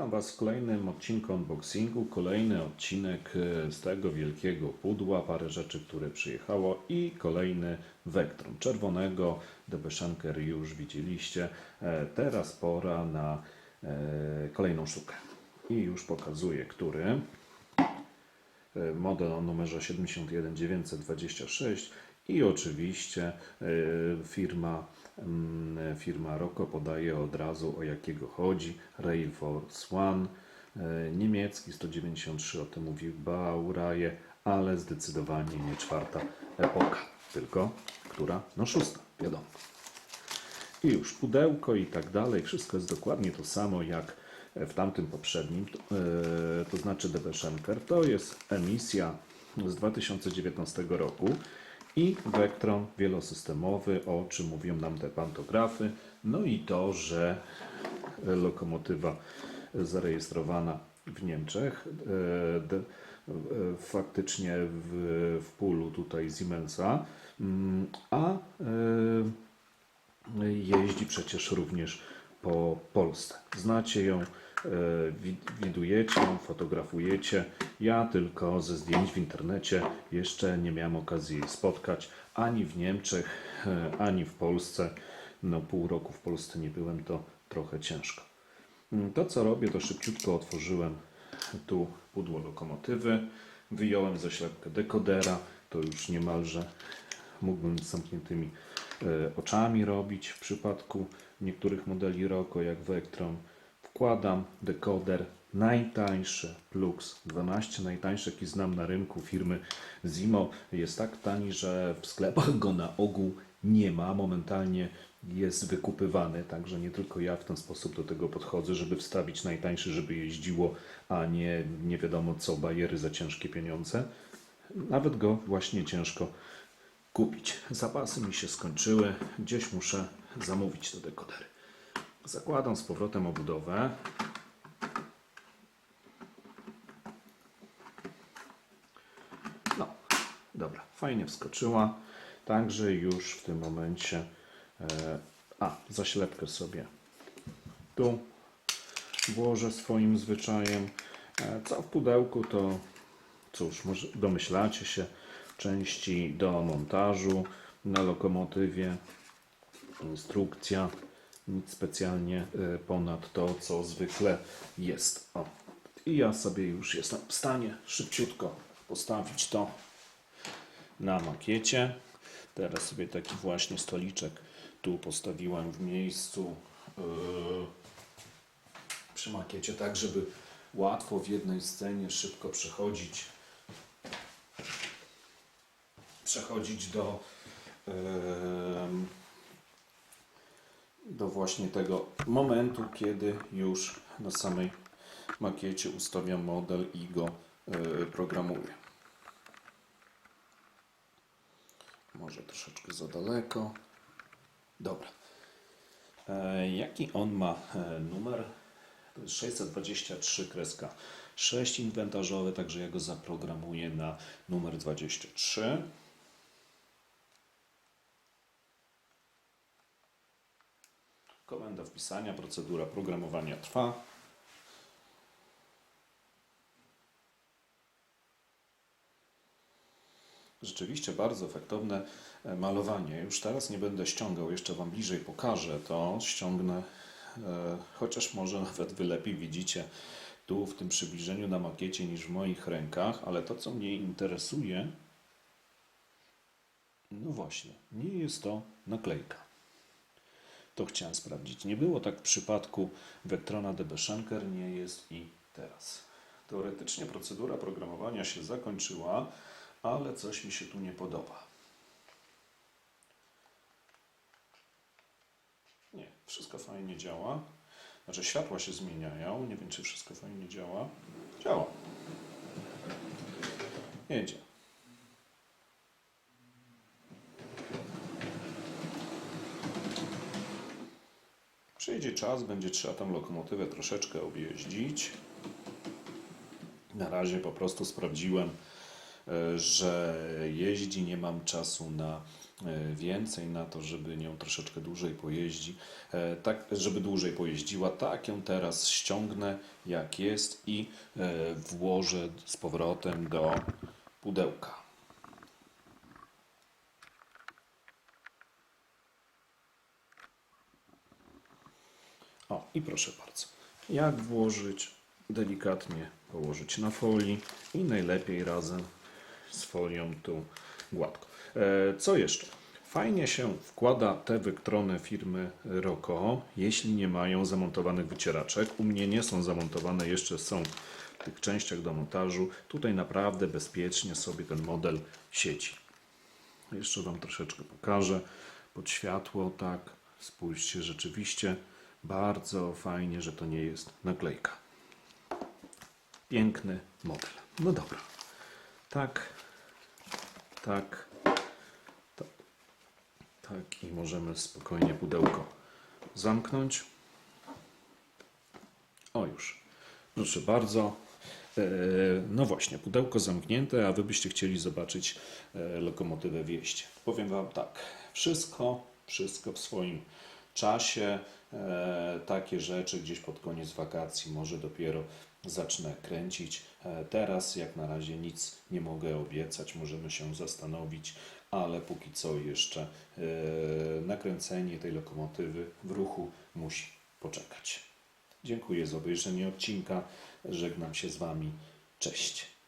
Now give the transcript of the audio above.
Witam Was w kolejnym odcinku unboxingu. Kolejny odcinek e, z tego wielkiego pudła. Parę rzeczy, które przyjechało i kolejny Vectron czerwonego. DB Shanker już widzieliście. E, Teraz pora na e, kolejną sztukę. I już pokazuję, który. Model o numerze 71926 i oczywiście e, firma, mm, firma Rocco podaje od razu o jakiego chodzi. Rail Force One, e, niemiecki 193, o tym mówił Bauraje, ale zdecydowanie nie czwarta epoka, tylko która? No szósta, wiadomo. I już pudełko i tak dalej, wszystko jest dokładnie to samo jak w tamtym poprzednim, to, e, to znaczy DB Schenker. To jest emisja z 2019 roku i Vectron wielosystemowy, o czym mówią nam te pantografy. No i to, że lokomotywa zarejestrowana w Niemczech, e, e, faktycznie w, w pulu tutaj Siemensa, mm, a e, jeździ przecież również po Polsce. Znacie ją, e, wi- widujecie ją, fotografujecie. Ja tylko ze zdjęć w internecie jeszcze nie miałem okazji spotkać ani w Niemczech, e, ani w Polsce. No pół roku w Polsce nie byłem, to trochę ciężko. Mm, To co robię, to szybciutko otworzyłem tu pudło lokomotywy, wyjąłem zaślepkę dekodera, to już niemalże mógłbym z zamkniętymi oczami robić w przypadku niektórych modeli Rocco jak Vectron. Wkładam dekoder najtańszy Plux 12, najtańszy jaki znam na rynku firmy Zimo. Jest tak tani, że w sklepach go na ogół nie ma. Momentalnie jest wykupywany, także nie tylko ja w ten sposób do tego podchodzę, żeby wstawić najtańszy, żeby jeździło, a nie nie wiadomo co, bajery za ciężkie pieniądze. Nawet go właśnie ciężko kupić. Zapasy mi się skończyły, gdzieś muszę zamówić te dekodery. Zakładam z powrotem obudowę. No, dobra, fajnie wskoczyła. Także już w tym momencie. E, a, zaślepkę sobie tu włożę swoim zwyczajem. E, co w pudełku to cóż, może domyślacie się, części do montażu na lokomotywie, instrukcja, nic specjalnie e, ponad to, co zwykle jest. O. I ja sobie już jestem w stanie szybciutko postawić to na makiecie. Teraz sobie taki właśnie stoliczek tu postawiłem w miejscu yy, przy makiecie, tak żeby łatwo w jednej scenie szybko przechodzić przechodzić do do właśnie tego momentu, kiedy już na samej makiecie ustawiam model i go e, programuję. Może troszeczkę za daleko. Dobra. E, jaki on ma e, numer? To jest 623 kreska 6 inwentarzowy, także ja go zaprogramuję na numer 23. Komenda wpisania, procedura programowania trwa. Rzeczywiście bardzo efektowne e, malowanie. Już teraz nie będę ściągał, jeszcze Wam bliżej pokażę to. Ściągnę, e, chociaż może nawet Wy lepiej widzicie tu w tym przybliżeniu na makiecie niż w moich rękach, ale to co mnie interesuje, no właśnie, nie jest to naklejka. To chciałem sprawdzić. Nie było tak w przypadku Vectrona DB Schenker, nie jest i teraz. Teoretycznie procedura programowania się zakończyła, ale coś mi się tu nie podoba. Nie, wszystko fajnie działa. Znaczy światła się zmieniają. Nie wiem, czy wszystko fajnie działa. Działa. Jedzie. Przyjdzie czas, będzie trzeba tą lokomotywę troszeczkę objeździć. Na razie po prostu sprawdziłem e, że jeździ, nie mam czasu na e, więcej, na to, żeby nią troszeczkę dłużej pojeździ, e, tak, żeby dłużej pojeździła. Tak ją teraz ściągnę jak jest i włożę z powrotem do pudełka. O, i proszę bardzo. Jak włożyć? Delikatnie położyć na folii i najlepiej razem z folią tu gładko. E, co jeszcze? Fajnie się wkłada te wyktrony firmy Roko, jeśli nie mają zamontowanych wycieraczek. U mnie nie są zamontowane, jeszcze są w tych częściach do montażu. Tutaj naprawdę bezpiecznie sobie ten model siedzi. Jeszcze Wam troszeczkę pokażę pod światło, tak. Spójrzcie, rzeczywiście bardzo fajnie, że to nie jest naklejka. Piękny model. No dobra. Tak, tak, tak, tak i możemy spokojnie pudełko zamknąć. O już. Proszę bardzo. E, No właśnie, pudełko zamknięte, a wy byście chcieli zobaczyć e, lokomotywę wieść. Powiem wam tak, wszystko, wszystko w swoim czasie. E, Takie rzeczy gdzieś pod koniec wakacji może dopiero zacznę kręcić. E, Teraz jak na razie nic nie mogę obiecać, możemy się zastanowić, ale póki co jeszcze e, nakręcenie tej lokomotywy w ruchu musi poczekać. Dziękuję za obejrzenie odcinka. Żegnam się z Wami. Cześć.